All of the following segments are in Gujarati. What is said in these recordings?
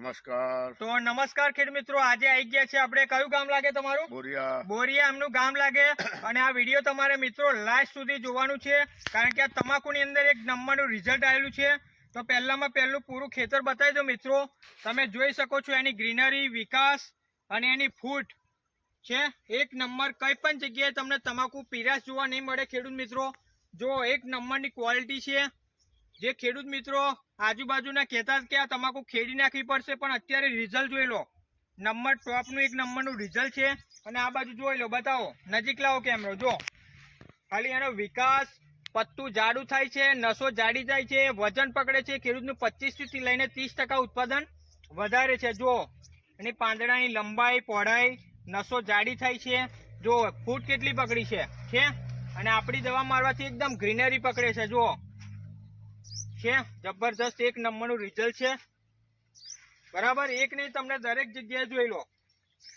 નમસ્કાર. તો નમસ્કાર ખેડ મિત્રો આજે આવી ગયા છે આપણે. કયું ગામ લાગે તમારું? બોરિયા. બોરિયા એમનું ગામ લાગે. અને આ વીડિયો તમારે મિત્રો લાસ્ટ સુધી જોવાનું છે. કારણ કે આ તમાકુની અંદર એક નંબરનું રિઝલ્ટ આવેલું છે. તો પહેલામાં પહેલું પૂરું ખેતર બતાવી દો મિત્રો. તમે જોઈ શકો છો એની ગ્રીનરી વિકાસ અને એની ફૂટ છે. એક નંબર કઈ પણ જગ્યાએ તમને તમાકુ પીરાશ જોવા નહીં મળે ખેડૂત મિત્રો. જો એક નંબરની ક્વોલિટી છે જે ખેડૂત મિત્રો આજુબાજુના કહેતા હતા કે આ તમાકુ ખેડી નાખવી પડશે, પણ અત્યારે રિઝલ્ટ જોઈ લો. નંબર ટોપનું એક નંબરનું રિઝલ્ટ છે, અને આ બાજુ જોઈ લો, બતાવો. નજીક લાવો કેમેરો જો ખાલી એનો વિકાસ, પત્તું જાડું થાય છે, નસો જાડી જાય છે, વજન પકડે છે, ખેડૂતનું પચીસથી લઈને ત્રીસ ટકા ઉત્પાદન વધારે છે જો એની પાંદડાની લંબાઈ, પહોળાઈ, નસો જાડી થાય છે જો ફૂટ કેટલી પકડી છે અને આપણી દવા મારવાથી એકદમ ગ્રીનરી પકડે છે જો છે. જબરજસ્ત એક નંબરનું રિઝલ્ટ છે. બરાબર? એક નહીં, તમને દરેક જગ્યાએ જોઈ લો.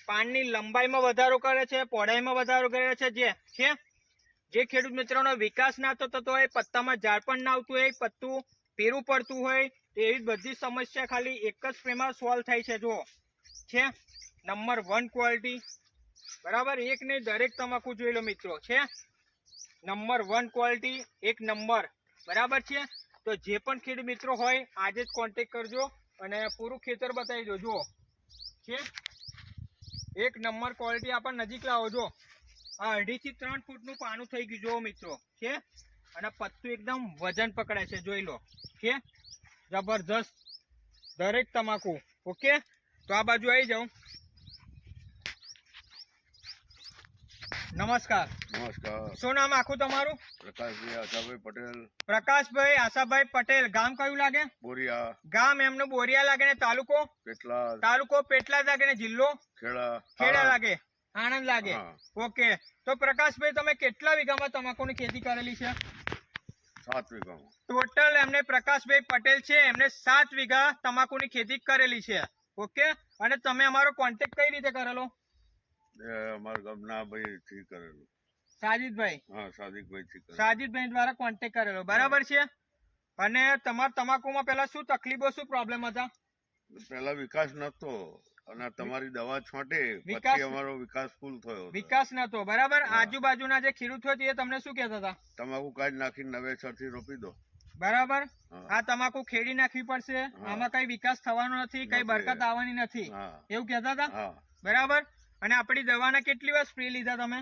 પાનની લંબાઈમાં વધારો કરે છે, પહોળાઈમાં વધારો કરે છે, જે છે. જે ખેડૂત મિત્રોનો વિકાસ ના થતો હોય, પત્તામાં ઝાડ પણ ના આવતું હોય, પત્તું પીરું પડતું હોય એવી બધી સમસ્યા ખાલી એક જ સ્પ્રેમાં સોલ્વ થાય છે જો છે. નંબર વન ક્વોલિટી બરાબર? એક નહીં, દરેક તમાકુ જોઈ લો મિત્રો. છે. નંબર વન ક્વોલિટી એક નંબર. બરાબર છે? તો જે પણ ખેડ મિત્રો હોય, આજે જ કોન્ટેક કરજો અને પૂરું ખેતર બતાવી દો જુઓ. છે એક નંબર ક્વોલિટી આપણને નજીક લાવો જો આ અઢીથી ત્રણ ફૂટનું પાનું થઈ ગયું, જુઓ મિત્રો. છે? અને પત્તું એકદમ વજન પકડાય છે, જોઈ લો. છે? જબરજસ્ત. દરેક તમાકુ. ઓકે? તો આ બાજુ આવી જાઉં. નમસ્કાર. નમસ્કાર. શું નામ આખું તમારું? પ્રકાશભાઈ આશાભાઈ પટેલ. પ્રકાશભાઈ આશાભાઈ પટેલ. ગામ કયું લાગે? બોરિયા. ગામ એમનું બોરિયા લાગે ને તાલુકો? પેટલા તાલુકો પેટલા લાગે ને જિલ્લો? ખેડા. ખેડા લાગે. આણંદ લાગે. ઓકે. તો પ્રકાશભાઈ તમે કેટલા વીઘામાં તમાકુની ખેતી કરેલી છે? સાત વીઘામાં. ટોટલ એમને પ્રકાશભાઈ પટેલ છે એમને સાત વીઘા તમાકુની ખેતી કરેલી છે. ઓકે? અને તમે અમારો કોન્ટેક્ટ કઈ રીતે કરેલો? અમારા ગામના ભાઈ થી કરેલું. સાજીદભાઈ? હા સાદિકભાઈ થી કરેલું. સાજીદભાઈ દ્વારા કોન્ટેક્ટ કરેલો. બરાબર છે? અને તમારા તમાકુમાં પેલા શું તકલીફો શું પ્રોબ્લેમ હતા? પેલા વિકાસ નતો. અને તમારી દવા છોટે પછી અમારો વિકાસ ફૂલ થયો વિકાસ નતો. બરાબર? આજુબાજુના જે ખેડૂતો હતી એ તમને શું કહેતા હતા? તમાકુ કાઢ નાખીને નવેસરથી રોપી દો. બરાબર? આ તમાકુ ખેડી નાખવી પડશે. આમાં કઈ વિકાસ થવાનો નથી કઈ બરકત આવવાની નથી. એવું કહેતા હતા? બરાબર? અને આપણી દવાના કેટલી વાર સ્પ્રે લીધા તમે?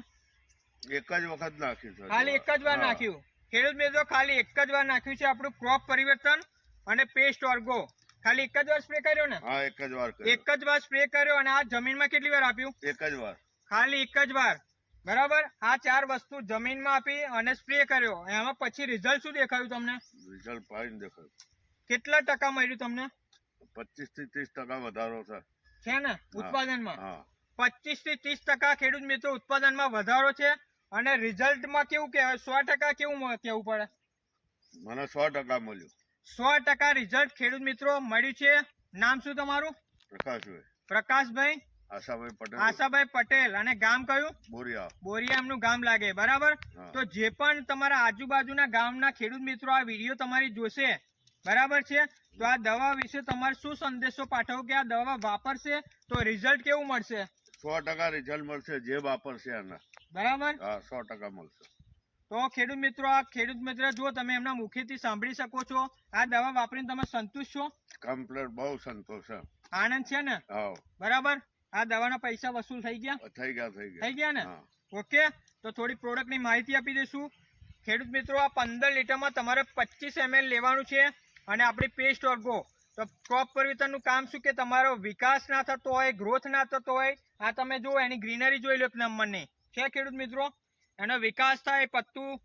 એક જ વખત નાખ્યું છે ખાલી એક જ વાર નાખ્યું? ખેડૂત મિત્રો ખાલી એક જ વાર નાખ્યું છે આપણું ક્રોપ પરિવર્તન અને પેસ્ટ ઓર્ગો ખાલી એક જ વાર સ્પ્રે કર્યો ને? હા એક જ વાર એક જ વાર સ્પ્રે કર્યો અને આ જમીનમાં કેટલી વાર આપ્યું? એક જ વાર. ખાલી એક જ વાર. બરાબર? આ ચાર વસ્તુ જમીનમાં આપી અને સ્પ્રે કર્યો. એમાં પછી રિઝલ્ટ શું દેખાયું તમને? રિઝલ્ટ ફાઇન દેખાયું. કેટલા ટકા મળ્યું તમને? પચીસથી ત્રીસ ટકા વધારો છે. છે ને? ઉત્પાદનમાં? હા. પચીસથી ત્રીસ ટકા ખેડૂત મિત્રો ઉત્પાદનમાં વધારો છે અને રિઝલ્ટમાં કેવું કહેવાય સો ટકા કેવું કેવું પડે? મને સો ટકા મળ્યું. સો ટકા રિઝલ્ટ ખેડૂત મિત્રો મળ્યું છે. નામ શું તમારું? પ્રકાશભાઈ. પ્રકાશભાઈ? આશાભાઈ પટેલ. આશાભાઈ પટેલ. અને ગામ કયું? બોરિયા. બોરિયા એમનું ગામ લાગે બરાબર? તો જે પણ તમારા આજુબાજુના ગામના ખેડૂત મિત્રો આ વીડિયો તમારી જોશે બરાબર છે? તો આ દવા વિશે તમારે શું સંદેશો પાઠવો કે આ દવા વાપરશે તો રિઝલ્ટ કેવું મળશે? સો ટકા રિઝલ્ટ મળશે જે વાપરશે એના. બરાબર? હા સો ટકા મળશે. તો ખેડૂત મિત્રો આ ખેડૂત મિત્ર જો તમે એમના મુખેથી સાંભળી શકો છો. આ દવા વાપરીને તમે સંતુષ્ટ છો? કમ્પ્લેટ બહુ સંતોષ છે. આનંદ છે ને? હા. બરાબર? આ દવાના પૈસા વસૂલ થઈ ગયા? થઈ ગયા થઈ ગયા. થઈ ગયા ને? ઓકે. તો થોડી પ્રોડક્ટની માહિતી આપી દઈશું. ખેડૂત મિત્રો આ પંદર લીટરમાં તમારે પચીસ એમએલ લેવાનું છે અને આપણી પેસ્ટ ઓર્ગો તો ક્રોપ પરિવર્તનનું કામ શું? કે તમારો વિકાસ ના થતો હોય ગ્રોથ ના થતો હોય આ તમે જુઓ, એની ગ્રીનરી જોઈ લો એક નંબરની. છે ખેડૂત મિત્રો? એનો વિકાસ થાય, પત્તું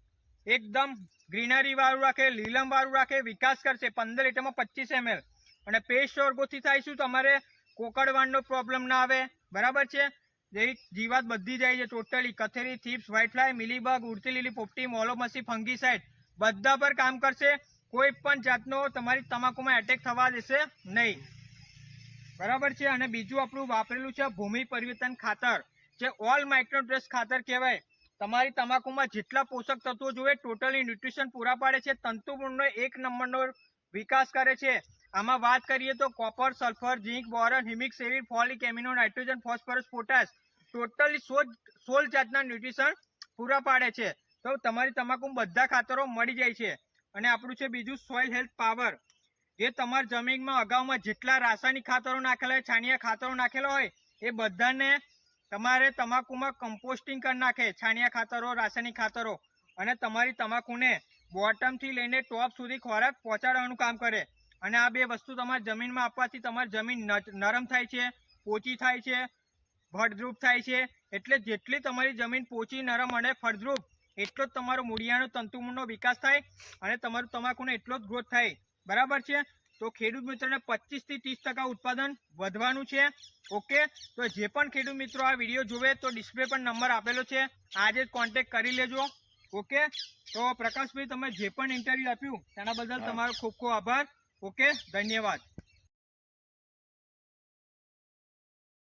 એકદમ ગ્રીનરી વાળું રાખે, લીલમ વાળું રાખે, વિકાસ કરશે, પંદર લીટરમાં પચીસ એમએલ અને પેસ્ટ ઓર્ગોથી થાય શું? તમારે કોકડવાણનો પ્રોબ્લેમ ના આવે. બરાબર છે? જેવી જીવાત બધી જાય છે ટોટલી કથેરી થીપ્સ વ્હાઇટ ફ્લાય મિલીબગ, ઉડતી લીલી પોપટી, મોલોમસી ફંગીસાઇડ બધા પર કામ કરશે. કોઈ પણ જાતનો તમારી તમાકુમાં એટેક થવા દેશે નહીં. બરાબર છે? અને બીજું આપણું વાપરેલું છે ભૂમિ પરિવર્તન ખાતર, જે ઓલ માઇક્રોન્યુટ્રસ ખાતર કહેવાય. તમારી તમાકુમાં જેટલા પોષક તત્વો જોઈએ ટોટલી ન્યુટ્રિશન પૂરા પાડે છે તંતુગુણનો એક નંબરનો વિકાસ કરે છે. આમાં વાત કરીએ તો copper sulphur zinc boron humic seaweed folic amino nitrogen phosphorus potash totally સોળ સોળ જાતના ન્યુટ્રિશન પૂરા પાડે છે. તો તમારી તમાકુમાં બધા ખાતરો મળી જાય છે. અને આપણું છે બીજું સોઇલ હેલ્થ પાવર જે તમારી જમીનમાં અગાઉમાં જેટલા રાસાયણિક ખાતરો નાખેલા હોય, છાણિયા ખાતરો નાખેલા હોય, એ બધાને તમારે તમાકુમાં કમ્પોસ્ટિંગ કરી નાખે. છાણિયા ખાતરો, રાસાયણિક ખાતરો. અને તમારી તમાકુને બોટમથી લઈને ટોપ સુધી ખોરાક પહોંચાડવાનું કામ કરે. અને આ બે વસ્તુ તમારી જમીનમાં આપવાથી તમારી જમીન નરમ થાય છે, પોચી થાય છે, ફળદ્રુપ થાય છે. એટલે જેટલી તમારી જમીન પોચી, નરમ અને ફળદ્રુપ, એટલો જ તમારો મૂળિયાનો તંતુમૂળનો વિકાસ થાય અને તમારું તમાકુનો એટલો જ ગ્રોથ થાય. બરાબર છે? તો ખેડૂત મિત્રોને પચીસથી ત્રીસ ટકા ઉત્પાદન વધવાનું છે. ઓકે? તો જે પણ ખેડૂત મિત્રો આ વીડિયો જોવે તો ડિસ્પ્લે પર નંબર આપેલો છે. આજે જ કોન્ટેક કરી લેજો. ઓકે? તો પ્રકાશભાઈ તમે જે પણ ઇન્ટરવ્યુ આપ્યું તેના બદલ તમારો ખૂબ ખૂબ આભાર. ઓકે? ધન્યવાદ.